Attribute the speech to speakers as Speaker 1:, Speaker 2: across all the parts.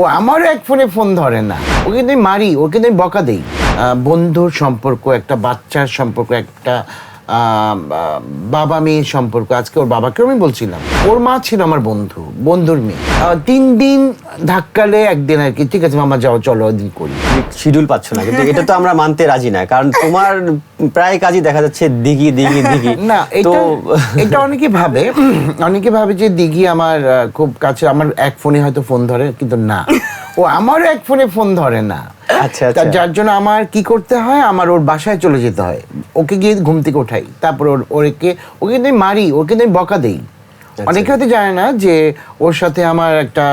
Speaker 1: ও আমারও এক ফোনে ফোন ধরে না। ওকে কিন্তু মারি, ওকে কিন্তু বকা দেই। বন্ধুর সম্পর্ক, একটা বাচ্চার সম্পর্ক, একটা বাবা মেয়ের সম্পর্ক। আজকে ওর বাবাকেও আমি বলছিলাম। ওর মা ছিল আমার বন্ধু বন্ধুর মেয়ে। তিন দিন ধাক্কালে একদিন আর কি ঠিক আছে মামা যাও চলো ওদিন করি।
Speaker 2: শিডিউল পাচ্ছ না কিন্তু এটা তো আমরা মানতে রাজি না কারণ তোমার প্রায় কাজই দেখা যাচ্ছে দিঘি দিঘি দিঘি।
Speaker 1: না
Speaker 2: তো
Speaker 1: এটা এটা অনেকে ভাবে অনেকে ভাবে যে দিঘি আমার খুব কাছে আমার এক ফোনে হয়তো ফোন ধরে কিন্তু না। ও আমারও এক ফোনে ফোন ধরে না।
Speaker 2: আচ্ছা, আচ্ছা।
Speaker 1: যার জন্য আমার কি করতে হয়? আমার ওর বাসায় চলে যেতে হয়। ওকে গিয়ে ঘুম থেকে ওঠাই তারপর ওর ওকে ওকে কিন্তু আমি মারি ওকে কিন্তু আমি বকা দেই।
Speaker 2: আচ্ছা।
Speaker 1: অনেকে হয়তো জানে না যে ওর সাথে আমার একটা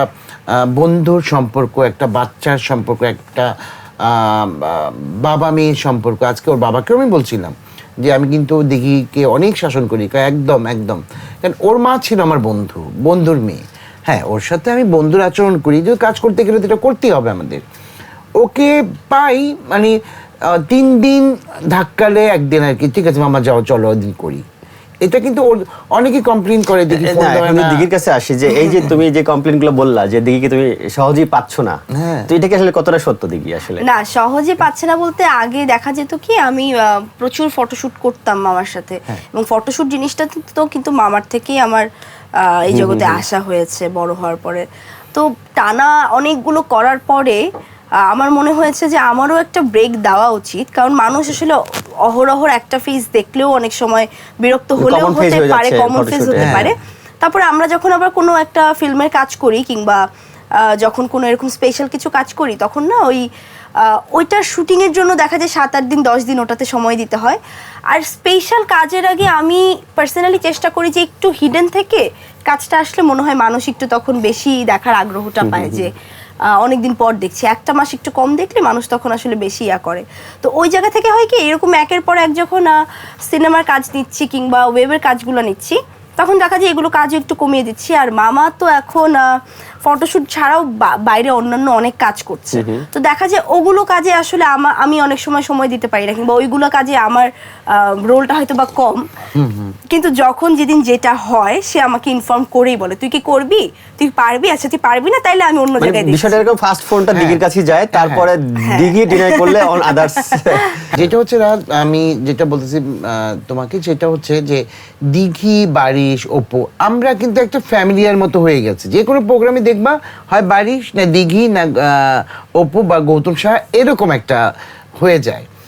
Speaker 1: বন্ধুর সম্পর্ক একটা বাচ্চার সম্পর্ক একটা বাবা মেয়ের সম্পর্ক। আজকে ওর বাবাকেও আমি বলছিলাম যে আমি কিন্তু দিঘিকে অনেক শাসন করি একদম একদম। কারণ ওর মা ছিল আমার বন্ধু বন্ধুর মেয়ে। হ্যাঁ ওর সাথে আমি বন্ধুর আচরণ করি যে কাজ করতে গেলে তো এটা করতেই হবে আমাদের। ওকে পাই মানে তিন দিন ধাক্কালে একদিন আর কি ঠিক আছে মামা যাও চলো ওদিন করি এটা কিন্তু অনেকে কমপ্লেন করে দেখি।
Speaker 2: দিঘির কাছে আসি যে এই যে তুমি যে কমপ্লেনগুলো বললা যে দিঘিকে তুমি সহজেই পাচ্ছ না
Speaker 1: হ্যাঁ।
Speaker 2: তো এটা কি আসলে কতটা সত্য দিঘি আসলে
Speaker 3: না সহজে পাচ্ছে না বলতে আগে দেখা যেত কি আমি আহ, প্রচুর ফটোশুট করতাম মামার সাথে
Speaker 1: হ্যাঁ।
Speaker 3: এবং ফটোশুট জিনিসটা তো কিন্তু মামার থেকেই আমার আহ, এই জগতে আসা হয়েছে বড় হওয়ার পরে তো টানা অনেকগুলো করার পরে আমার মনে হয়েছে যে আমারও একটা ব্রেক দেওয়া উচিত। কারণ মানুষ আসলে অহরহর একটা ফেস দেখলেও অনেক সময় বিরক্ত হলেও হতে পারে কমন ফেস হতে
Speaker 1: হ্যাঁ।
Speaker 3: পারে। তারপরে আমরা যখন আবার কোনো একটা ফিল্মের কাজ করি কিংবা যখন কোনো এরকম স্পেশাল কিছু কাজ করি তখন না ওই ওইটার শুটিংয়ের জন্য দেখা যায় সাত আট দিন দশ দিন ওটাতে সময় দিতে হয়। আর স্পেশাল কাজের আগে আমি পার্সোনালি চেষ্টা করি যে একটু হিডেন থেকে কাজটা আসলে মনে হয় মানুষ একটু তখন বেশি দেখার আগ্রহটা পায় যে অনেক দিন পর দেখছি। একটা মাস একটু কম দেখলে মানুষ তখন আসলে বেশি ইয়া করে। তো ওই জায়গা থেকে হয় কি, এরকম একের পর এক যখন সিনেমার কাজ নিচ্ছি কিংবা ওয়েবের কাজগুলো নিচ্ছি তখন দেখা যায় এগুলো কাজও একটু কমিয়ে দিচ্ছি। আর মামা তো এখন ফটোশুট ছাড়াও বাইরে অন্যান্য অনেক কাজ করছে। তো দেখা যায় ওগুলো কাজে আসলে আমা- আমি অনেক সময় সময় দিতে পারি না কিংবা ওইগুলো কাজে আমার রোলটা হয়তো বা কম। কিন্তু যখন যেদিন যেটা হয় সে আমাকে ইনফর্ম করেই বলে তুই কি করবি? তুই পারবি? আচ্ছা তুই পারবি না তাইলে আমি অন্য
Speaker 2: মানে
Speaker 3: জায়গায়
Speaker 2: বিষয়টা এরকম ফার্স্ট ফোনটা দিঘির কাছে যায় তারপরে দিঘি ডিনাই করলে অন আদার্স
Speaker 1: যেটা হচ্ছে আমি যেটা বলতেছি আহ, তোমাকে যেটা হচ্ছে যে দিঘি বারিশ ওপো আমরা কিন্তু একটা ফ্যামিলিয়ার মতো হয়ে গেছে। যে কোনো প্রোগ্রামে দেখবা, হয় বারিশ, না দিঘি, না ওপো বা গৌতম শাহ, এরকম একটা হয়ে যায়।